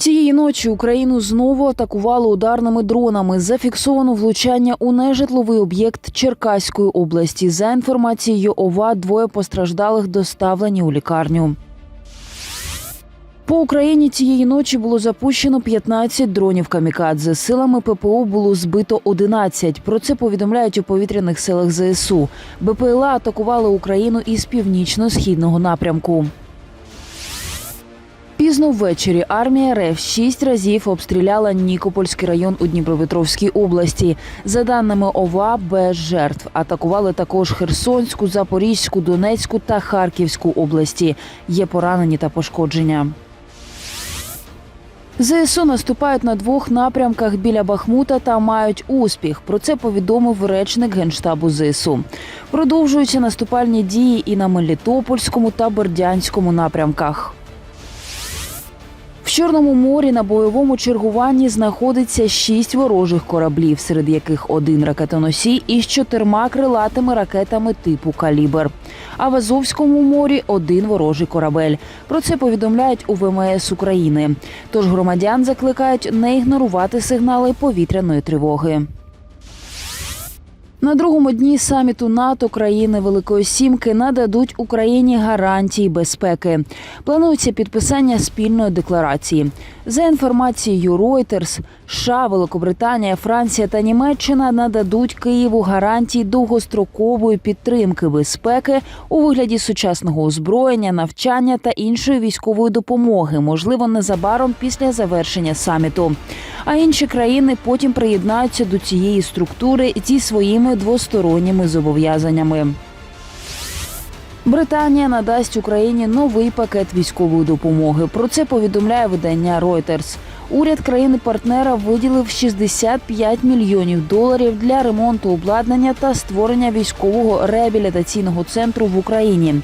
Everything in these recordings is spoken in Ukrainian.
Цієї ночі Україну знову атакували ударними дронами. Зафіксовано влучання у нежитловий об'єкт Черкаської області. За інформацією ОВА, двоє постраждалих доставлені у лікарню. По Україні цієї ночі було запущено 15 дронів камікадзе. Силами ППО було збито 11. Про це повідомляють у повітряних силах ЗСУ. БПЛА атакували Україну із північно-східного напрямку. Пізно ввечері армія РФ шість разів обстріляла Нікопольський район у Дніпропетровській області. За даними ОВА, без жертв атакували також Херсонську, Запорізьку, Донецьку та Харківську області. Є поранені та пошкодження. ЗСУ наступають на двох напрямках біля Бахмута та мають успіх. Про це повідомив речник генштабу ЗСУ. Продовжуються наступальні дії і на Мелітопольському та Бердянському напрямках. Чорному морі на бойовому чергуванні знаходиться шість ворожих кораблів, серед яких один ракетоносій із чотирма крилатими ракетами типу Калібр. А в Азовському морі один ворожий корабель. Про це повідомляють у ВМС України. Тож громадян закликають не ігнорувати сигнали повітряної тривоги. На другому дні саміту НАТО країни Великої Сімки нададуть Україні гарантії безпеки. Планується підписання спільної декларації. За інформацією Reuters, США, Великобританія, Франція та Німеччина нададуть Києву гарантії довгострокової підтримки безпеки у вигляді сучасного озброєння, навчання та іншої військової допомоги, можливо, незабаром після завершення саміту. А інші країни потім приєднаються до цієї структури зі своїми двосторонніми зобов'язаннями. Британія надасть Україні новий пакет військової допомоги. Про це повідомляє видання Reuters. Уряд країни-партнера виділив 65 мільйонів доларів для ремонту обладнання та створення військового реабілітаційного центру в Україні.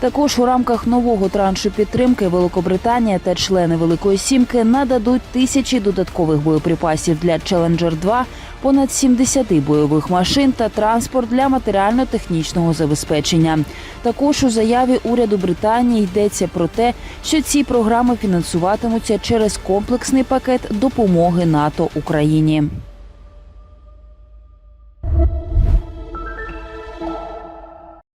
Також у рамках нового траншу підтримки Великобританія та члени Великої Сімки нададуть тисячі додаткових боєприпасів для Challenger 2 понад 70 бойових машин та транспорт для матеріально-технічного забезпечення. Також у заяві уряду Британії йдеться про те, що ці програми фінансуватимуться через комплексний пакет допомоги НАТО Україні.